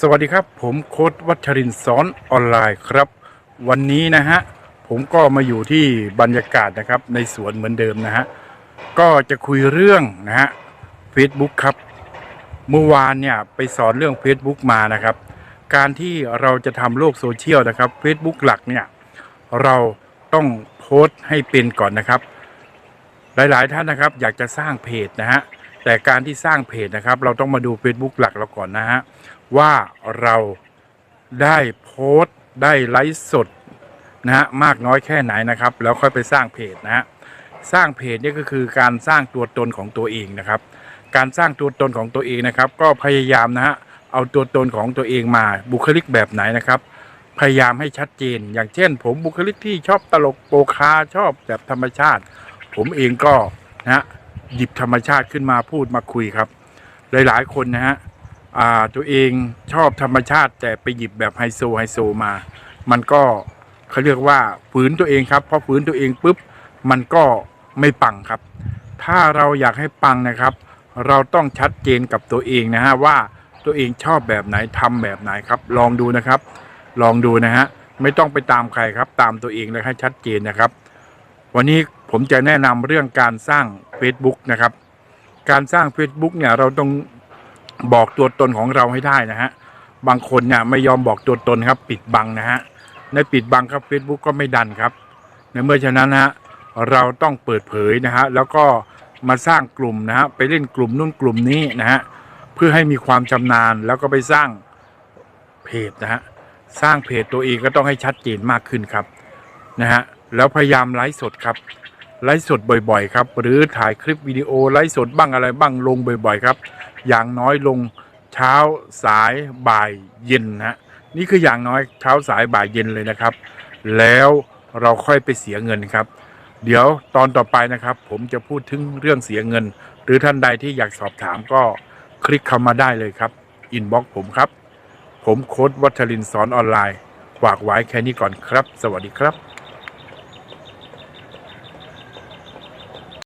สวัสดีครับ ผมโค้ดวัชรินทร์สอนออนไลน์ครับ วันนี้นะฮะ ผมก็มาอยู่ที่บรรยากาศนะครับ ในสวนเหมือนเดิมนะฮะ ก็จะคุยเรื่องนะฮะ Facebook ครับ เมื่อวานเนี่ยไปสอนเรื่อง Facebook มานะครับ การที่เราจะทำโลกโซเชียลนะครับ Facebook หลักเนี่ย เราต้องโพสต์ให้เป็นก่อนนะครับ หลายๆท่านนะครับ อยากจะสร้างเพจนะฮะ แต่การที่สร้างเพจนะครับ เราต้องมาดู Facebook หลักเราก่อนนะฮะ ว่าเราได้โพสต์ได้ไลฟ์สดนะฮะมากน้อยแค่ไหนนะครับ แล้วค่อยไปสร้างเพจนะฮะสร้างเพจนี่ก็คือการสร้างตัวตนของตัวเองนะครับ การสร้างตัวตนของตัวเองนะครับ ก็พยายามนะฮะเอาตัวตนของตัวเองมาบุคลิกแบบไหนนะครับ พยายามให้ชัดเจน อย่างเช่น ผมบุคลิกที่ชอบตลกโปคาชอบแบบธรรมชาติ ผมเองก็นะฮะ หยิบธรรมชาติขึ้นมาพูดมาคุยครับ หลายๆคนนะฮะตัวเองชอบธรรมชาติแต่ไปหยิบแบบไฮโซไฮโซมา มันก็เขาเรียกว่าฝืนตัวเองครับพอฝืนตัวเองปุ๊บมันก็ไม่ปังครับ ถ้าเราอยากให้ปังนะครับ เราต้องชัดเจนกับตัวเองนะฮะว่าตัวเองชอบแบบไหนทำแบบไหนครับ ลองดูนะครับ ลองดูนะฮะไม่ต้องไปตามใครครับ ตามตัวเองเลยให้ชัดเจนนะครับ วันนี้ผมจะแนะนำเรื่องการสร้าง Facebook นะครับ การสร้าง Facebook เนี่ยเราต้องบอกตัวตนของเราให้ได้นะฮะบางคนเนี่ยไม่ยอมบอกตัวตนครับ ปิดบังนะฮะในปิดบังครับ Facebook ก็ไม่ดันครับ ในเมื่อฉะนั้นนะฮะเราต้องเปิดเผยนะฮะแล้วก็มาสร้างกลุ่มนะฮะไปเล่นกลุ่มนู่นกลุ่มนี้นะฮะเพื่อให้มีความชำนาญแล้วก็ไปสร้างเพจนะฮะสร้างเพจตัวเองก็ต้องให้ชัดเจนมากขึ้นครับนะฮะแล้วพยายามไลฟ์สดครับ ไลฟ์สดบ่อยๆ ครับ หรือถ่ายคลิปวิดีโอไลฟ์สดบ้างอะไรบ้างลงบ่อยๆ ครับ อย่างน้อยลงเช้าสายบ่ายเย็นนะนี่คืออย่างน้อยเช้าสายบ่ายเย็นเลยนะครับ แล้วเราค่อยไปเสียเงินครับ เดี๋ยวตอนต่อไปนะครับ ผมจะพูดถึงเรื่องเสียเงิน หรือท่านใดที่อยากสอบถามก็คลิกเข้ามาได้เลยครับอินบ็อกผมครับ ผมโค้ดวัชรินสอนออนไลน์ฝากไว้แค่นี้ก่อนครับ สวัสดีครับ